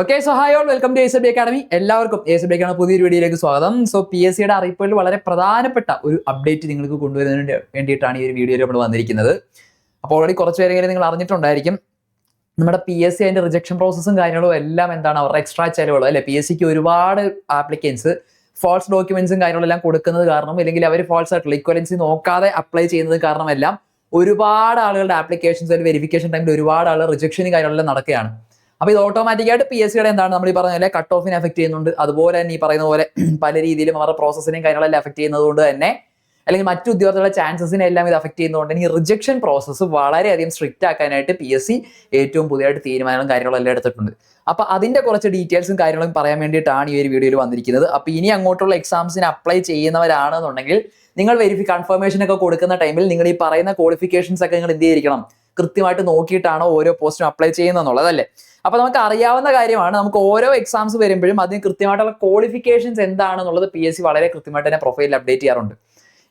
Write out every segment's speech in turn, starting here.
Okay so hi all welcome to S B academy എല്ലാവർക്കും S B അക്കാണ് പുതിയൊരു വീഡിയോയിലേക്ക് സ്വാഗതം. സോ പി എസ് സിയുടെ അറിയിപ്പുകളിൽ വളരെ പ്രധാനപ്പെട്ട ഒരു അപ്ഡേറ്റ് നിങ്ങൾക്ക് കൊണ്ടുവരുന്നതിന് വേണ്ടിയിട്ടാണ് ഈ ഒരു വീഡിയോയിൽ നമ്മൾ വന്നിരിക്കുന്നത്. അപ്പോൾ ഓൾറെഡി കുറച്ച് പേരെങ്കിലും നിങ്ങൾ അറിഞ്ഞിട്ടുണ്ടായിരിക്കും. നമ്മുടെ പി എസ് സി അതിന്റെ റിജക്ഷൻ പ്രോസസ്സും കാര്യങ്ങളും എല്ലാം എന്താണ്? അവരുടെ എക്സ്ട്രാ ചിലവുകൾ അല്ലെ? പി എസ് സിക്ക് ഒരുപാട് ആപ്ലിക്കൻസ് ഫോൾസ് ഡോക്യുമെന്റ്സും കാര്യങ്ങളെല്ലാം കൊടുക്കുന്നത് കാരണം അല്ലെങ്കിൽ അവർ ഫോൾസ് ആയിട്ടുള്ള ഇക്വലൻസി നോക്കാതെ അപ്ലൈ ചെയ്യുന്നത് കാരണമെല്ലാം ഒരുപാട് ആളുകളുടെ ആപ്ലിക്കേഷൻസ് അല്ലെങ്കിൽ വെരിഫിക്കേഷൻ ടൈമിൽ ഒരുപാട് ആളുകൾ റിജക്ഷനും കാര്യങ്ങളെല്ലാം നടക്കുകയാണ്. അപ്പൊ ഇത് ഓട്ടോമാറ്റിക്കായിട്ട് പി എസ് സിയുടെ എന്താണ് നമ്മൾ ഈ പറഞ്ഞ പോലെ കട്ട് ഓഫിനെ എഫക്ട് ചെയ്യുന്നുണ്ട്. അതുപോലെ തന്നെ ഈ പറയുന്ന പോലെ പല രീതിയിലും അവരുടെ പ്രോസസ്സിനെയും കാര്യങ്ങളെല്ലാം എഫക്ട് ചെയ്യുന്നതുകൊണ്ട് തന്നെ അല്ലെങ്കിൽ മറ്റു ഉദ്യോഗസ്ഥരുടെ ചാൻസസിനെ എല്ലാം ഇത് അഫക്ട് ചെയ്യുന്നതുകൊണ്ട് ഇനി റിജക്ഷൻ പ്രോസസ്സ് വളരെയധികം സ്ട്രിക്റ്റ് ആക്കാനായിട്ട് പി എസ് സി ഏറ്റവും പുതിയതായിട്ട് തീരുമാനങ്ങളും കാര്യങ്ങളും എല്ലാം എടുത്തിട്ടുണ്ട്. അപ്പൊ അതിന്റെ കുറച്ച് ഡീറ്റെയിൽസും കാര്യങ്ങളും പറയാൻ വേണ്ടിയിട്ടാണ് ഈ ഒരു വീഡിയോയിൽ വന്നിരിക്കുന്നത്. അപ്പൊ ഇനി അങ്ങോട്ടുള്ള എക്സാംസിന് അപ്ലൈ ചെയ്യുന്നവരാണെന്നുണ്ടെങ്കിൽ നിങ്ങൾ വെരിഫി കൺഫർമേഷൻ ഒക്കെ കൊടുക്കുന്ന ടൈമിൽ നിങ്ങൾ ഈ പറയുന്ന ക്വാളിഫിക്കേഷൻസ് ഒക്കെ നിങ്ങൾ എന്ത് ചെയ്തിരിക്കണം? കൃത്യമായിട്ട് നോക്കിയിട്ടാണോ ഓരോ പോസ്റ്റും അപ്ലൈ ചെയ്യുന്നത് അല്ലേ അപ്പൊ നമുക്ക് അറിയാവുന്ന കാര്യമാണ് നമുക്ക് ഓരോ എക്സാംസ് വരുമ്പോഴും അതിന് കൃത്യമായിട്ടുള്ള ക്വാളിഫിക്കേഷൻസ് എന്താണെന്നുള്ളത് പി എസ് സി വളരെ കൃത്യമായിട്ട് തന്നെ പ്രൊഫൈലിൽ അപ്ഡേറ്റ് ചെയ്യാറുണ്ട്.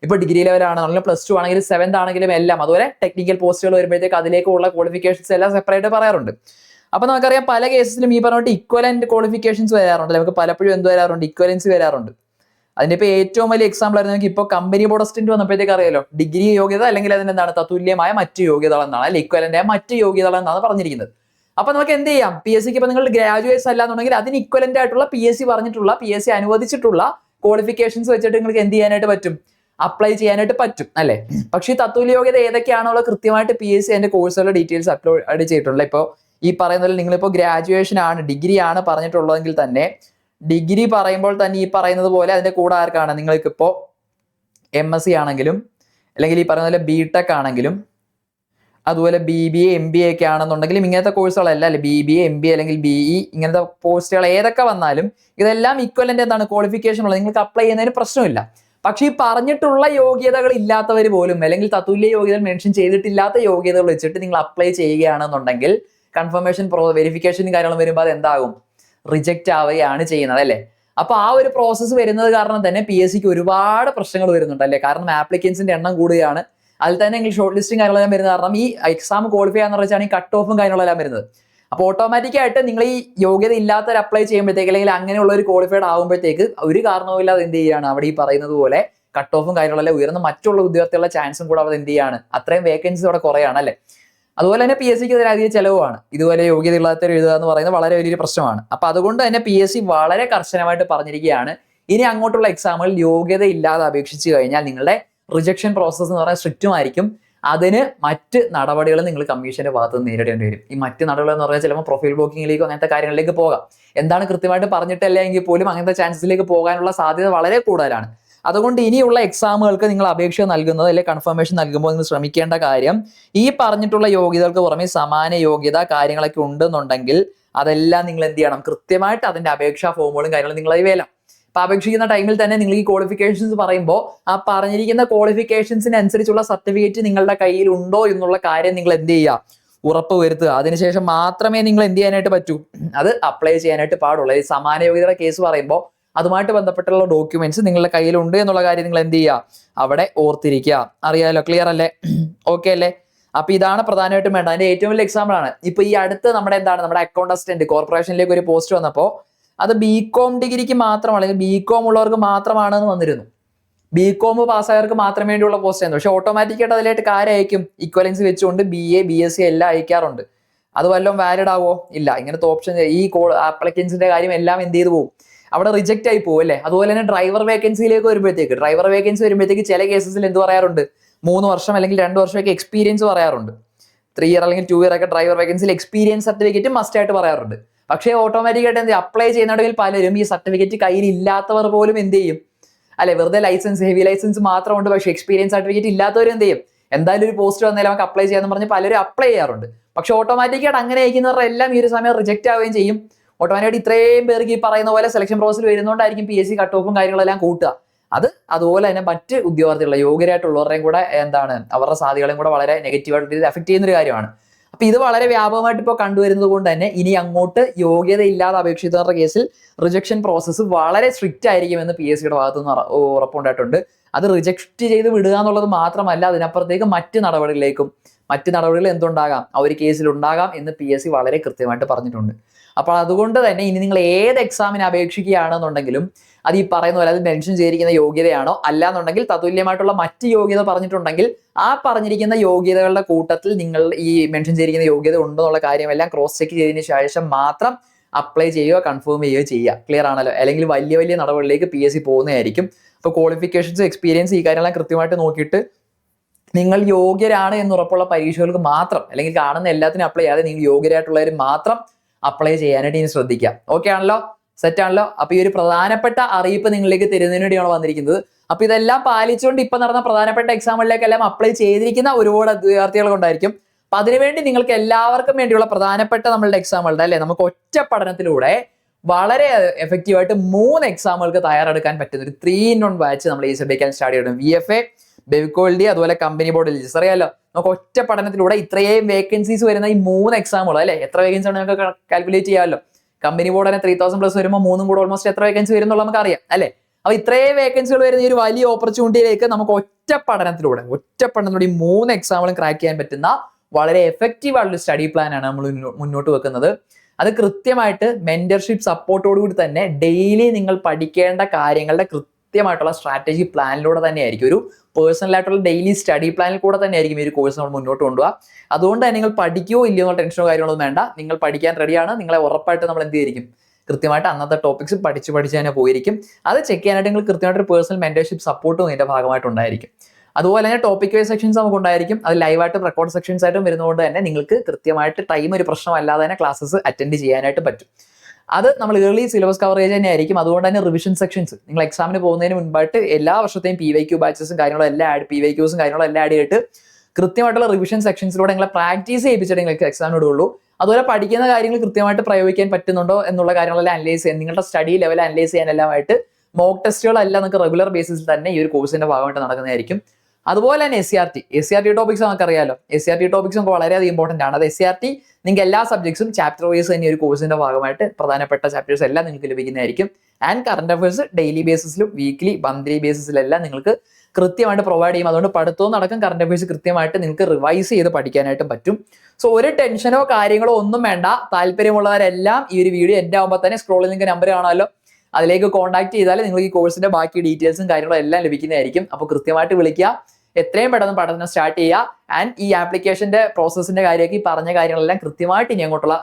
ഇപ്പൊ ഡിഗ്രി ലെവലാണെന്നുണ്ടെങ്കിലും പ്ലസ് ടു ആണെങ്കിലും സെവൻത് ആണെങ്കിലും എല്ലാം അതുപോലെ ടെക്നിക്കൽ പോസ്റ്റുകൾ വരുമ്പോഴത്തേക്ക് അതിലേക്കുള്ള ക്വാളിഫിക്കേഷൻസ് എല്ലാം സെപ്പറേറ്റ് പറയാറുണ്ട്. അപ്പൊ നമുക്കറിയാം പല കേസിലും ഈ പറഞ്ഞിട്ട് ഇക്വലന്റ് ക്വാളിഫിക്കേഷൻസ് വരാറുണ്ട് നമുക്ക് പലപ്പോഴും എന്ത് വരാറുണ്ട്? ഇക്വലൻസ് വരാറുണ്ട്. അതിന്റെ ഇപ്പൊ ഏറ്റവും വലിയ എക്സാമ്പിൾ ആയിരുന്നു നമുക്ക് ഇപ്പോൾ കമ്പനി ബോർഡ് അസിസ്റ്റന്റ് വന്നപ്പോഴത്തേക്ക് അറിയാലോ. ഡിഗ്രി യോഗ്യത അല്ലെങ്കിൽ അതിന് എന്താണ് തത്തുല്യമായ മറ്റ് യോഗ്യതകൾ എന്നാണ് അല്ലെങ്കിൽ ഇക്വലന്റ് മറ്റ് യോഗ്യതകൾ എന്നാണ് പറഞ്ഞിരിക്കുന്നത്. അപ്പൊ നമുക്ക് എന്ത് ചെയ്യാം? പി എസ് സിക്ക് ഇപ്പൊ നിങ്ങൾ ഗ്രാജുവേറ്റ്സ് അല്ലാന്നുണ്ടെങ്കിൽ അതിന് ഇക്വലന്റ് ആയിട്ടുള്ള പി എസ് സി പറഞ്ഞിട്ടുള്ള പി എസ് സി അനുവദിച്ചിട്ടുള്ള ക്വാളിഫിക്കേഷൻസ് വെച്ചിട്ട് നിങ്ങൾക്ക് എന്ത് ചെയ്യാനായിട്ട് പറ്റും? അപ്ലൈ ചെയ്യാനായിട്ട് പറ്റും അല്ലെ? പക്ഷേ ഈ തത്തുല്യ യോഗ്യത ഏതൊക്കെയാണുള്ള കൃത്യമായിട്ട് പി എസ് സി അതിന്റെ കോഴ്സുകളുടെ ഡീറ്റെയിൽസ് അപ്ലോഡ് ചെയ്തിട്ടുള്ള ഇപ്പോൾ ഈ പറയുന്ന പോലെ നിങ്ങളിപ്പോൾ ഗ്രാജുവേഷൻ ആണ് ഡിഗ്രി ആണ് പറഞ്ഞിട്ടുള്ളതെങ്കിൽ തന്നെ ഡിഗ്രി പറയുമ്പോൾ തന്നെ ഈ പറയുന്നത് പോലെ അതിന്റെ കൂടെ ആർക്കാണ്? നിങ്ങൾക്കിപ്പോൾ എം എസ് സി ആണെങ്കിലും അല്ലെങ്കിൽ ഈ പറയുന്ന പോലെ ബി ടെക് ആണെങ്കിലും അതുപോലെ B B A M B A ഒക്കെ ആണെന്നുണ്ടെങ്കിലും ഇങ്ങനത്തെ കോഴ്സുകളല്ല അല്ലെ? B B A M B A അല്ലെങ്കിൽ ബി ഇ ഇങ്ങനത്തെ പോസ്റ്റുകൾ ഏതൊക്കെ വന്നാലും ഇതെല്ലാം ഇക്വലന്റ് എന്താണ്? ക്വാളിഫിക്കേഷൻ ഉള്ളത്. നിങ്ങൾക്ക് അപ്ലൈ ചെയ്യുന്നതിന് പ്രശ്നമില്ല. പക്ഷേ ഈ പറഞ്ഞിട്ടുള്ള യോഗ്യതകൾ ഇല്ലാത്തവർ പോലും അല്ലെങ്കിൽ തത്തുല്യ യോഗ്യതകൾ മെൻഷൻ ചെയ്തിട്ടില്ലാത്ത യോഗ്യതകൾ വെച്ചിട്ട് നിങ്ങൾ അപ്ലൈ ചെയ്യുകയാണെന്നുണ്ടെങ്കിൽ കൺഫർമേഷൻ പ്രോ വെരിഫിക്കേഷനും കാര്യങ്ങളും വരുമ്പോൾ അത് എന്താകും? റിജക്റ്റ് ആവുകയാണ് ചെയ്യുന്നത് അല്ലേ? അപ്പൊ ആ ഒരു പ്രോസസ്സ് വരുന്നത് കാരണം തന്നെ പി എസ് സിക്ക് ഒരുപാട് പ്രശ്നങ്ങൾ വരുന്നുണ്ട് അല്ലേ? കാരണം ആപ്ലിക്കൻസിന്റെ എണ്ണം കൂടുകയാണ്. അതിൽ തന്നെ ഇംഗ്ലീഷ് ഷോർട്ട് ലിസ്റ്റും കാര്യങ്ങളെല്ലാം വരുന്നത് കാരണം ഈ എക്സാം ക്വാളിഫൈ എന്ന് വെച്ചാൽ ഈ കട്ട് ഓഫും കാര്യങ്ങളെല്ലാം വരുന്നത്. അപ്പോൾ ഓട്ടോമാറ്റിക് ആയിട്ട് നിങ്ങൾ ഈ യോഗ്യത ഇല്ലാത്തവർ അപ്ലൈ ചെയ്യുമ്പോഴത്തേക്ക് അല്ലെങ്കിൽ അങ്ങനെയുള്ള ഒരു ക്വാളിഫൈഡ് ആകുമ്പോഴത്തേക്ക് ഒരു കാരണവുമില്ലാതെ എന്ത് ചെയ്യുകയാണ് അവിടെ ഈ പറയുന്നത് പോലെ കട്ട് ഓഫും കാര്യങ്ങളെല്ലാം ഉയർന്ന മറ്റുള്ള ഉദ്യോഗത്തിലുള്ള ചാൻസും കൂടെ അവിടെ എന്ത് ചെയ്യാണ് അത്രയും വേക്കൻസി അവിടെ കുറയാണ് അല്ലേ? അതുപോലെ തന്നെ പി എസ് സിക്ക് അതിലധികം ചെലവുമാണ്. ഇതുപോലെ യോഗ്യത ഇല്ലാത്തവർ എഴുതുക എന്ന് പറയുന്നത് വളരെ വലിയൊരു പ്രശ്നമാണ്. അപ്പൊ അതുകൊണ്ട് തന്നെ പി എസ് സി വളരെ കർശനമായിട്ട് പറഞ്ഞിരിക്കുകയാണ്. ഇനി അങ്ങോട്ടുള്ള എക്സാമുകൾ യോഗ്യത ഇല്ലാതെ അപേക്ഷിച്ചു കഴിഞ്ഞാൽ നിങ്ങളുടെ റിജക്ഷൻ പ്രോസസ്സ് എന്ന് പറഞ്ഞാൽ സ്ട്രിക്റ്റും ആയിരിക്കും അതിന് മറ്റ് നടപടികൾ നിങ്ങൾ കമ്മീഷന്റെ ഭാഗത്ത് നിന്ന് നേരിടേണ്ടി വരും. ഈ മറ്റ് നടപടികൾ എന്ന് പറഞ്ഞാൽ ചിലപ്പോൾ പ്രൊഫൈൽ ബ്ലോക്കിങ്ങിലേക്കോ അങ്ങനത്തെ കാര്യങ്ങളിലേക്ക് പോകാം. എന്താണ് കൃത്യമായിട്ട് പറഞ്ഞിട്ടല്ല എങ്കിൽ പോലും അങ്ങനത്തെ ചാൻസസിലേക്ക് പോകാനുള്ള സാധ്യത വളരെ കൂടുതലാണ്. അതുകൊണ്ട് ഇനിയുള്ള എക്സാമുകൾക്ക് നിങ്ങൾ അപേക്ഷ നൽകുന്നത് അല്ലെങ്കിൽ കൺഫർമേഷൻ നൽകുമ്പോൾ നിങ്ങൾ ശ്രമിക്കേണ്ട കാര്യം ഈ പറഞ്ഞിട്ടുള്ള യോഗ്യതകൾക്ക് പുറമെ സമാന യോഗ്യത കാര്യങ്ങളൊക്കെ ഉണ്ടെന്നുണ്ടെങ്കിൽ അതെല്ലാം നിങ്ങൾ എന്ത് ചെയ്യണം? കൃത്യമായിട്ട് അതിന്റെ അപേക്ഷാ ഫോമുകളും കാര്യങ്ങളും നിങ്ങൾ വേലാം അപ്പൊ അപേക്ഷിക്കുന്ന ടൈമിൽ തന്നെ നിങ്ങൾ ഈ ക്വാളിഫിക്കേഷൻസ് പറയുമ്പോൾ ആ പറഞ്ഞിരിക്കുന്ന ക്വാളിഫിക്കേഷൻസിന് അനുസരിച്ചുള്ള സർട്ടിഫിക്കറ്റ് നിങ്ങളുടെ കയ്യിൽ ഉണ്ടോ എന്നുള്ള കാര്യം നിങ്ങൾ എന്ത് ചെയ്യുക? ഉറപ്പ് വരുത്തുക. അതിനുശേഷം മാത്രമേ നിങ്ങൾ എന്ത് ചെയ്യാനായിട്ട് പറ്റൂ? അത് അപ്ലൈ ചെയ്യാനായിട്ട് പാടുള്ളൂ. സമാന യോഗ്യതയുടെ കേസ് പറയുമ്പോൾ അതുമായിട്ട് ബന്ധപ്പെട്ടുള്ള ഡോക്യുമെന്റ്സ് നിങ്ങളുടെ കയ്യിലുണ്ട് എന്നുള്ള കാര്യം നിങ്ങൾ എന്ത് ചെയ്യുക? അവിടെ ഓർത്തിരിക്കുക. അറിയാലോ ക്ലിയർ അല്ലേ? ഓക്കെ അല്ലേ? അപ്പൊ ഇതാണ് പ്രധാനമായിട്ടും വേണ്ട അതിന്റെ ഏറ്റവും വലിയ എക്സാമ്പിൾ ആണ്. ഇപ്പൊ ഈ അടുത്ത് നമ്മുടെ എന്താണ്? നമ്മുടെ അക്കൗണ്ട് അസിസ്റ്റന്റ് കോർപ്പറേഷനിലേക്ക് ഒരു പോസ്റ്റ് വന്നപ്പോൾ അത് ബി കോം ഡിഗ്രിക്ക് മാത്രം അല്ലെങ്കിൽ ബി കോം ഉള്ളവർക്ക് മാത്രമാണെന്ന് വന്നിരുന്നു. ബി കോം പാസ്സായവർക്ക് മാത്രം വേണ്ടിയുള്ള പോസ്റ്റ് ആയിരുന്നു. പക്ഷെ ഓട്ടോമാറ്റിക്കായിട്ട് അതിലായിട്ട് കാര്യം ഇക്വലൻസ് വെച്ചുകൊണ്ട് B A B S C എല്ലാം അയക്കാറുണ്ട്. അത് വല്ലതും വാലിഡ് ആവോ? ഇല്ല. ഇങ്ങനത്തെ ഓപ്ഷൻ ഈ ആപ്ലിക്കൻസിന്റെ കാര്യം എല്ലാം എന്ത് ചെയ്തു പോകും? അവിടെ റിജക്റ്റ് ആയി പോകും അല്ലേ? അതുപോലെ തന്നെ ഡ്രൈവർ വേക്കൻസിയിലേക്ക് വരുമ്പോഴത്തേക്ക് ഡ്രൈവർ വേക്കൻസി വരുമ്പോഴത്തേക്ക് ചില കേസസിൽ എന്ത് പറയാറുണ്ട്? മൂന്ന് വർഷം അല്ലെങ്കിൽ രണ്ട് വർഷമൊക്കെ എക്സ്പീരിയൻസ് പറയാറുണ്ട്. ത്രീ ഇയർ അല്ലെങ്കിൽ ടു ഇയർ ഒക്കെ ഡ്രൈവർ വേക്കൻസിയിൽ എക്സ്പീരിയൻസ് സർട്ടിഫിക്കറ്റ് മസ്റ്റ് ആയിട്ട് പറയാറുണ്ട്. പക്ഷേ ഓട്ടോമാറ്റിക്കായിട്ട് എന്ത് അപ്ലൈ ചെയ്യുന്നുണ്ടെങ്കിൽ പലരും ഈ സർട്ടിഫിക്കറ്റ് കയ്യിൽ ഇല്ലാത്തവർ പോലും എന്ത് ചെയ്യും? അല്ലെ വെറുതെ ലൈസൻസ് ഹെവി ലൈസൻസ് മാത്രമുണ്ട് പക്ഷേ എക്സ്പീരിയൻസ് സർട്ടിഫിക്കറ്റ് ഇല്ലാത്തവരും എന്ത് ചെയ്യും? എന്തായാലും ഒരു പോസ്റ്റ് വന്നാലും നമുക്ക് അപ്ലൈ ചെയ്യാന്ന് പറഞ്ഞ് പലരും അപ്ലൈ ചെയ്യാറുണ്ട്. പക്ഷെ ഓട്ടോമാറ്റിക്കായിട്ട് അങ്ങനെ അയക്കുന്നവരുടെ എല്ലാം ഈ ഒരു സമയം റിജക്റ്റ് ആവുകയും ചെയ്യും. ഓട്ടോമാറ്റിക്കായിട്ട് ഇത്രയും പേർക്ക് ഈ പറയുന്ന പോലെ സെലക്ഷൻ പ്രോസസ്സിൽ വരുന്നതുകൊണ്ടായിരിക്കും പി എസ് സി കട്ട് ഓഫും കാര്യങ്ങളെല്ലാം കൂട്ടുക. അത് അതുപോലെ തന്നെ മറ്റ് ഉദ്യോഗാർത്ഥികളുടെ യോഗ്യരായിട്ടുള്ളവരുടെയും കൂടെ എന്താണ് അവരുടെ സാധ്യതകളെയും കൂടെ വളരെ നെഗറ്റീവായിട്ട് എഫക്ട് ചെയ്യുന്ന ഒരു കാര്യമാണ്. അപ്പൊ ഇത് വളരെ വ്യാപകമായിട്ട് ഇപ്പോൾ കണ്ടുവരുന്നത് കൊണ്ട് തന്നെ ഇനി അങ്ങോട്ട് യോഗ്യത ഇല്ലാതെ അപേക്ഷിച്ചവരുടെ കേസിൽ റിജക്ഷൻ പ്രോസസ്സ് വളരെ സ്ട്രിക്റ്റ് ആയിരിക്കുമെന്ന് പി എസ് സിയുടെ ഭാഗത്തു നിന്ന് ഉറപ്പുണ്ടായിട്ടുണ്ട്. അത് റിജക്റ്റ് ചെയ്ത് വിടുക എന്നുള്ളത് മാത്രമല്ല അതിനപ്പുറത്തേക്ക് മറ്റ് നടപടികളിലേക്കും മറ്റ് നടപടികൾ എന്തുണ്ടാകാം? ആ ഒരു കേസിൽ ഉണ്ടാകാം എന്ന് പി എസ് സി വളരെ കൃത്യമായിട്ട് പറഞ്ഞിട്ടുണ്ട്. അപ്പോൾ അതുകൊണ്ട് തന്നെ ഇനി നിങ്ങൾ ഏത് എക്സാമിന് അപേക്ഷിക്കുകയാണെന്നുണ്ടെങ്കിലും അത് ഈ പറയുന്ന പോലെ അത് മെൻഷൻ ചെയ്തിരിക്കുന്ന യോഗ്യതയാണോ? അല്ലാന്നുണ്ടെങ്കിൽ തതുല്യമായിട്ടുള്ള മറ്റ് യോഗ്യത പറഞ്ഞിട്ടുണ്ടെങ്കിൽ ആ പറഞ്ഞിരിക്കുന്ന യോഗ്യതകളുടെ കൂട്ടത്തിൽ നിങ്ങൾ ഈ മെൻഷൻ ചെയ്തിരിക്കുന്ന യോഗ്യത ഉണ്ടെന്നുള്ള കാര്യമെല്ലാം ക്രോസ് ചെക്ക് ചെയ്തതിന് ശേഷം മാത്രം അപ്ലൈ ചെയ്യുക കൺഫേം ചെയ്യുകയോ ചെയ്യുക. ക്ലിയർ ആണല്ലോ? അല്ലെങ്കിൽ വലിയ വലിയ നടപടികളിലേക്ക് പി എസ് സി പോകുന്നതായിരിക്കും. അപ്പോൾ ക്വാളിഫിക്കേഷൻസ് എക്സ്പീരിയൻസ് ഈ കാര്യങ്ങളെല്ലാം കൃത്യമായിട്ട് നോക്കിയിട്ട് നിങ്ങൾ യോഗ്യരാണ് എന്ന് ഉറപ്പുള്ള പരീക്ഷകൾക്ക് മാത്രം അല്ലെങ്കിൽ കാണുന്ന എല്ലാത്തിനും അപ്ലൈ ചെയ്യാതെ നിങ്ങൾ യോഗ്യരായിട്ടുള്ളവർ മാത്രം അപ്ലൈ ചെയ്യാനായിട്ട് ഇനി ശ്രദ്ധിക്കാം ഓക്കെ ആണല്ലോ? സെറ്റ് ആണല്ലോ? അപ്പൊ ഈ ഒരു പ്രധാനപ്പെട്ട അറിയിപ്പ് നിങ്ങളിലേക്ക് തരുന്നതിന് വേണ്ടിയാണ് വന്നിരിക്കുന്നത്. അപ്പൊ ഇതെല്ലാം പാലിച്ചുകൊണ്ട് ഇപ്പൊ നടന്ന പ്രധാനപ്പെട്ട എക്സാമുകളിലേക്കെല്ലാം അപ്ലൈ ചെയ്തിരിക്കുന്ന ഒരുപാട് വിദ്യാർത്ഥികൾ ഉണ്ടായിരിക്കും അപ്പൊ അതിനുവേണ്ടി നിങ്ങൾക്ക് എല്ലാവർക്കും വേണ്ടിയുള്ള പ്രധാനപ്പെട്ട നമ്മളുടെ എക്സാമുകളുടെ അല്ലെ? നമുക്ക് ഒറ്റ പഠനത്തിലൂടെ വളരെ എഫക്റ്റീവായിട്ട് മൂന്ന് എക്സാമുകൾക്ക് തയ്യാറെടുക്കാൻ പറ്റുന്ന ഒരു ത്രീ ഇൻ വൺ ബാച്ച് നമ്മൾ ഈ ശ്രദ്ധിക്കാൻ സ്റ്റാർട്ട് ചെയ്യണം വി എഫ് എ ബെവിക്കോൾഡി അതുപോലെ കമ്പനി ബോർഡ് എലിജിസ് അറിയാലോ നമുക്ക് ഒറ്റ പഠനത്തിലൂടെ ഇത്രയും വേക്കൻസീസ് വരുന്ന ഈ മൂന്ന് എക്സാമുകൾ അല്ലെ? എത്ര വേക്കൻസി ആണ് നമുക്ക് കാൽക്കുലേറ്റ് ചെയ്യാമല്ലോ? കമ്പനി ബോർഡ് തന്നെ ത്രീ തൗസൻഡ് പ്ലസ് വരുമ്പോൾ മൂന്നും കൂടെ ഓൾമോസ്റ്റ് എത്ര വേക്കൻസി വരും എന്നുള്ളത് നമുക്ക് അറിയാം അല്ലെ? അപ്പൊ ഇത്രയും വേക്കൻസികൾ വരുന്ന ഈ ഒരു വലിയ ഓപ്പർച്യൂണിറ്റിയിലേക്ക് നമുക്ക് ഒറ്റ പഠനത്തിലൂടെ ഒറ്റ പഠനത്തിലൂടെ ഈ മൂന്ന് എക്സാമുകളും ക്രാക്ക് ചെയ്യാൻ പറ്റുന്ന വളരെ എഫക്റ്റീവ് ആയിട്ടുള്ള സ്റ്റഡി പ്ലാൻ ആണ് നമ്മൾ മുന്നോട്ട് വെക്കുന്നത്. അത് കൃത്യമായിട്ട് മെന്റർഷിപ്പ് സപ്പോർട്ടോടുകൂടി തന്നെ ഡെയിലി നിങ്ങൾ പഠിക്കേണ്ട കാര്യങ്ങളുടെ കൃത്യമായിട്ടുള്ള സ്ട്രാറ്റജി പ്ലാനിലൂടെ തന്നെ ആയിരിക്കും ഒരു പേഴ്സണൽ ആയിട്ടുള്ള ഡെയിലി സ്റ്റഡി പ്ലാനിൽ കൂടെ തന്നെ ആയിരിക്കും ഈ ഒരു കോഴ്സ് നമ്മൾ മുന്നോട്ട് കൊണ്ടുപോകുക അതുകൊണ്ട് തന്നെ നിങ്ങൾ പഠിക്കുകയോ ഇല്ലയോ എന്നുള്ള ടെൻഷനോ കാര്യങ്ങളൊന്നും വേണ്ട. നിങ്ങൾ പഠിക്കാൻ റെഡിയാണ് നിങ്ങളെ ഉറപ്പായിട്ട് നമ്മൾ എന്ത് ചെയ്തിരിക്കും? കൃത്യമായിട്ട് അന്നത്തെ ടോപ്പിക്സ് പഠിച്ച് പഠിച്ച് തന്നെ പോയിരിക്കും. അത് ചെക്ക് ചെയ്യാനായിട്ട് നിങ്ങൾ കൃത്യമായിട്ട് ഒരു പേഴ്സണൽ മെന്റർഷിപ്പ് സപ്പോർട്ടും ഇതിന്റെ ഭാഗമായിട്ട് ഉണ്ടായിരിക്കും അതുപോലെ തന്നെ ടോപ്പിക് വൈസ് സെക്ഷൻസ് നമുക്ക് ഉണ്ടായിരിക്കും. അത് ലൈവായിട്ടും റെക്കോർഡ് സെക്ഷൻസ് ആയിട്ടും വരുന്നതുകൊണ്ട് തന്നെ നിങ്ങൾക്ക് കൃത്യമായിട്ട് ടൈം ഒരു പ്രശ്നമല്ലാതെ തന്നെ ക്ലാസ്സസ് അറ്റൻഡ് ചെയ്യാനായിട്ട് പറ്റും. അത് നമ്മൾ ഏർലി സിലബസ് കവറേജ് തന്നെ ആയിരിക്കും. അതുകൊണ്ട് തന്നെ റിവിഷൻ സെക്ഷൻസ് നിങ്ങൾ എക്സാമിന് പോകുന്നതിന് മുൻപായിട്ട് എല്ലാ വർഷത്തെയും പി വൈ ക്യൂ ബാച്ചസും കാര്യങ്ങളും എല്ലാം ആഡ് പി വൈ ക്യൂസും കാര്യങ്ങളും എല്ലാം ആഡ് ചെയ്തിട്ട് കൃത്യമായിട്ടുള്ള റിവിഷൻ സെക്ഷൻസിലൂടെ നിങ്ങളെ പ്രാക്ടീസ് ചെയ്യിപ്പിച്ചിട്ട് നിങ്ങൾക്ക് എക്സാമിന് ഇടുള്ളൂ അതുപോലെ പഠിക്കുന്ന കാര്യങ്ങൾ കൃത്യമായിട്ട് പ്രയോഗിക്കാൻ പറ്റുന്നുണ്ടോ എന്നുള്ള കാര്യങ്ങളെല്ലാം അനലൈസ് ചെയ്യാൻ നിങ്ങളുടെ സ്റ്റഡി ലെവൽ അനലൈസ് ചെയ്യാനെല്ലാമായിട്ട് മോക്ക് ടെസ്റ്റുകളെല്ലാം നിങ്ങൾക്ക് റെഗുലർ ബേസിസിൽ തന്നെ ഈ ഒരു കോഴ്സിന്റെ ഭാഗമായിട്ട് നടക്കുന്നതായിരിക്കും. അതുപോലെ തന്നെ S C R T S C R T topics നമുക്കറിയാലോ. S C R T topics നമുക്ക് വളരെയധികം ഇമ്പോർട്ടന്റ് ആണ്. അത് എസ് സി ആർ ടി നിങ്ങൾക്ക് എല്ലാ സബ്ജക്ട്സും ചാപ്റ്റർ വൈസ് തന്നെ ഒരു കോഴ്സിന്റെ ഭാഗമായിട്ട് പ്രധാനപ്പെട്ട ചാപ്റ്റേഴ്സ് എല്ലാം നിങ്ങൾക്ക് ലഭിക്കുന്നതായിരിക്കും. ആൻഡ് കറണ്ട് അഫയേഴ്സ് ഡെയിലി ബേസിസിലും വീക്ക്ലി മന്ത്ലി ബേസിസിലെല്ലാം നിങ്ങൾക്ക് കൃത്യമായിട്ട് പ്രൊവൈഡ് ചെയ്യും. അതുകൊണ്ട് പഠിത്തവും നടക്കും. കറണ്ട് അഫയേഴ്സ് കൃത്യമായിട്ട് നിങ്ങൾക്ക് റിവൈസ് ചെയ്ത് പഠിക്കാനായിട്ടും പറ്റും. സോ ഒരു ടെൻഷനോ കാര്യങ്ങളോ ഒന്നും വേണ്ട. താല്പര്യമുള്ളവരെല്ലാം ഈ ഒരു വീഡിയോ എന്റെ ആകുമ്പോൾ തന്നെ സ്ക്രോളിൽ നിങ്ങൾക്ക് നമ്പർ കാണാമല്ലോ അതിലേക്ക് കോൺടാക്ട് ചെയ്താൽ നിങ്ങൾക്ക് ഈ കോഴ്സിന്റെ ബാക്കി ഡീറ്റെയിൽസും കാര്യങ്ങളും എല്ലാം ലഭിക്കുന്നതായിരിക്കും. അപ്പോൾ കൃത്യമായിട്ട് വിളിക്കുക. എത്രയും പെട്ടെന്ന് പഠനം സ്റ്റാർട്ട് ചെയ്യുക. ആൻഡ് ഈ ആപ്ലിക്കേഷന്റെ പ്രോസസ്സിന്റെ കാര്യമൊക്കെ ഈ പറഞ്ഞ കാര്യങ്ങളെല്ലാം കൃത്യമായിട്ട് ഇനി അങ്ങോട്ടുള്ള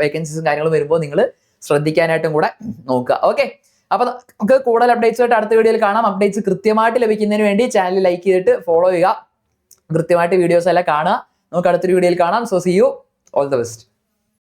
വേക്കൻസീസും കാര്യങ്ങളും വരുമ്പോൾ നിങ്ങൾ ശ്രദ്ധിക്കാനായിട്ടും കൂടെ നോക്കുക. ഓക്കെ അപ്പൊ നമുക്ക് കൂടുതൽ അപ്ഡേറ്റ്സ് ആയിട്ട് അടുത്ത വീഡിയോയിൽ കാണാം. അപ്ഡേറ്റ്സ് കൃത്യമായിട്ട് ലഭിക്കുന്നതിന് വേണ്ടി ചാനൽ ലൈക്ക് ചെയ്തിട്ട് ഫോളോ ചെയ്യുക. കൃത്യമായിട്ട് വീഡിയോസ് എല്ലാം കാണുക. നമുക്ക് അടുത്തൊരു വീഡിയോയിൽ കാണാം. So see you all the best